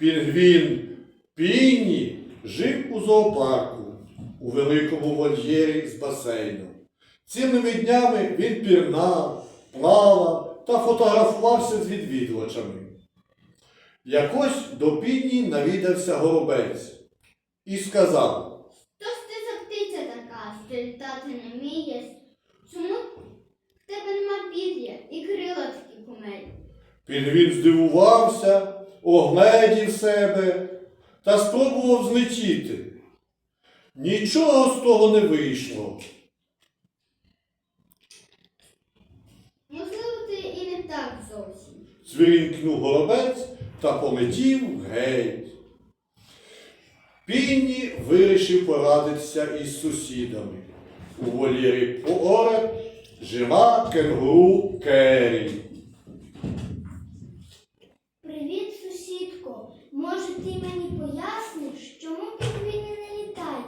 Пінгвін Пінні жив у зоопарку у великому вольєрі з басейном. Цілими днями він пірнав, плавав та фотографувався з відвідувачами. Якось до Пінні навідався горобець і сказав. Хто ж ти за птиця така, що літати не вмієш? Чому в тебе нема пір'я і крила такі кумелі? Пінгвін здивувався, огледів себе та спробував злетіти. Нічого з того не вийшло. Можливо, ти і не так зовсім. Цвірінькнув горобець та полетів геть. Пінні вирішив порадитися із сусідами. У вольєрі поряд жила кенгуру Керрі. Ти мені поясниш, чому пінгвіни не літають?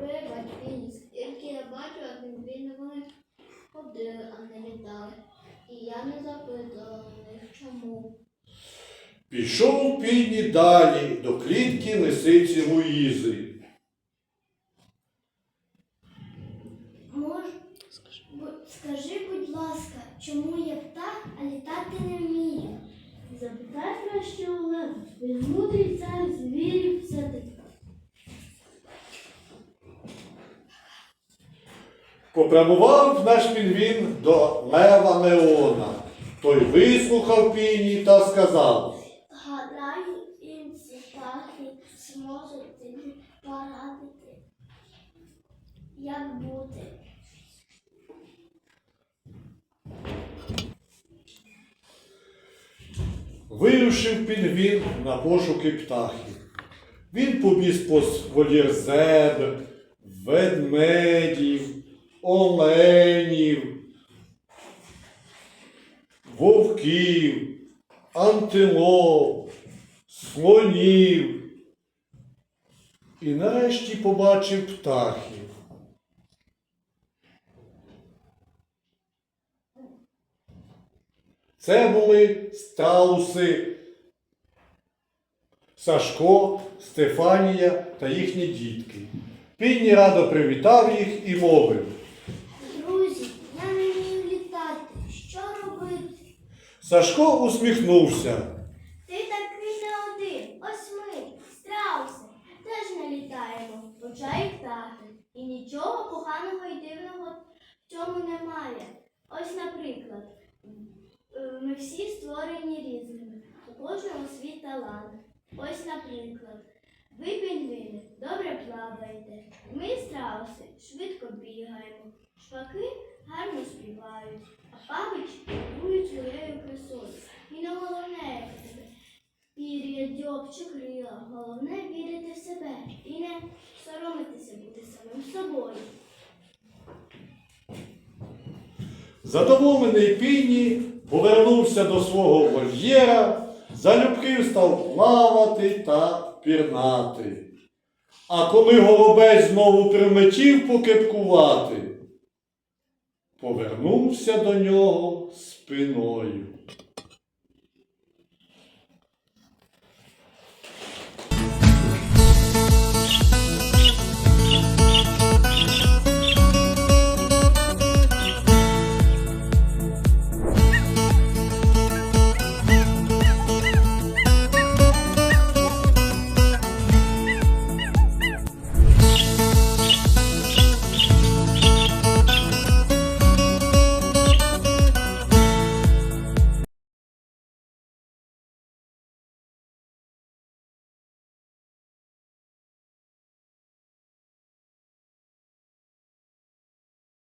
Вибач, Піні, скільки я бачу, а пінгвіни вони ходили, а не літали. І я не запитала у них чому. Пішов Пінні далі до клітки лисиці Луїзи. Мож... Скажи, будь ласка, чому я птах, а літати не вмію? Запитай краще у лев, він мудрий цар звірів все-таки. Попрямував наш пінгвін до лева Леона. Той вислухав Пінні та сказав. Гадаю, інші птахи зможуть тобі порадити, як бути. Вирушив пінгвін на пошуки птахів. Він побіг по вольєр зебр, ведмедів, оленів, вовків, антилоп, слонів. І нарешті побачив птахів. Це були страуси Сашко, Стефанія та їхні дітки. Пінні радо привітав їх і мовив. Друзі, я не вмію літати. Що робити? Сашко усміхнувся. Ти такий не один. Ось ми, страуси, теж не літаємо, хоча й птахи. І нічого поганого і дивного в цьому немає. Ось, наприклад, всі створені різними, у кожного свій талант. Ось, наприклад, ви пінгвини добре плаваєте, ми страуси швидко бігаємо, шпаки гарно співають, а павичі керують своєю красою. І не головне пір'я, дьоб чи крила, головне вірити в себе і не соромитися бути самим собою. Задоволений Пінні повернувся до свого вольєра, залюбки став плавати та пірнати. А коли Голубець знову приметів покепкувати, повернувся до нього спиною.